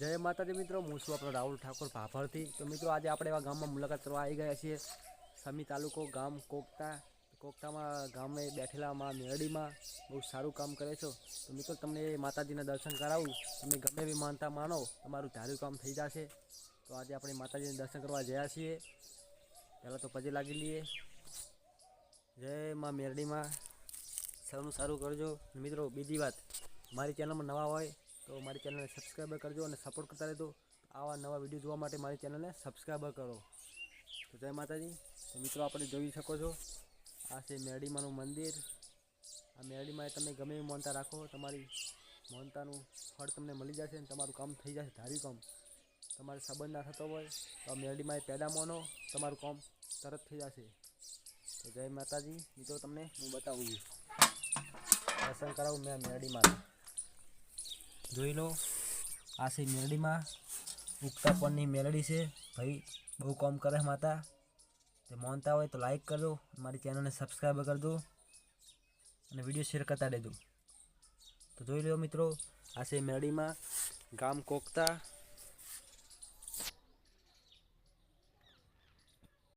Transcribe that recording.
જય માતાજી મિત્રો, હું છું આપણો રાહુલ ઠાકોર ભાભરથી. તો મિત્રો, આજે આપણે એવા ગામમાં મુલાકાત કરવા આવી ગયા છીએ. સમી તાલુકો, ગામ કોકતા. કોકતામાં ગામે બેઠેલા મા મેરડીમાં બહુ સારું કામ કરે છો. તો મિત્રો, તમને માતાજીના દર્શન કરાવું. તમે ગમે એવી માનતા માનો તમારું ધાર્યું કામ થઈ જશે. તો આજે આપણે માતાજીના દર્શન કરવા જયા છીએ. પહેલાં તો પજે લાગી લઈએ. જય મા મેરડીમાં. સારું સારું કરજો. મિત્રો, બીજી વાત, મારી ચેનલમાં નવા હોય તો મારી ચેનલને સબસ્ક્રાઈબર કરજો અને સપોર્ટ કરતા રહેજો. આવા નવા વીડિયો જોવા માટે મારી ચેનલને સબસ્ક્રાઈબર કરો. તો જય માતાજી. તો મિત્રો, આપણે જોઈ શકો છો. આ છે મેરડીમાનું મંદિર. આ મેરડીમાં તમે ગમે એવી માનતા રાખો, તમારી માનતાનું ફળ તમને મળી જશે અને તમારું કામ થઈ જશે ધાર્યું કામ. તમારે સંબંધ ના થતો હોય, તો આ મેરડીમાં પેડા માનો, તમારું કામ તરત થઈ જશે. તો જય માતાજી. મિત્રો, તમને હું બતાવું છું. દર્શન કરાવું મેં મેરડીમાં. જોઈ લો. આ છે મેરડીમાં. ઉગતા પણની મેલડી છે. ભાઈ, બહુ કોમ કરે માતા. તે માનતા હોય તો લાઈક કરજો. મારી ચેનલને સબસ્ક્રાઈબ કરજો. અને વીડિયો શેર કરતા દેજો તો જોઈ લો મિત્રો, આ છે મેરડીમાં ગામ કોકતા.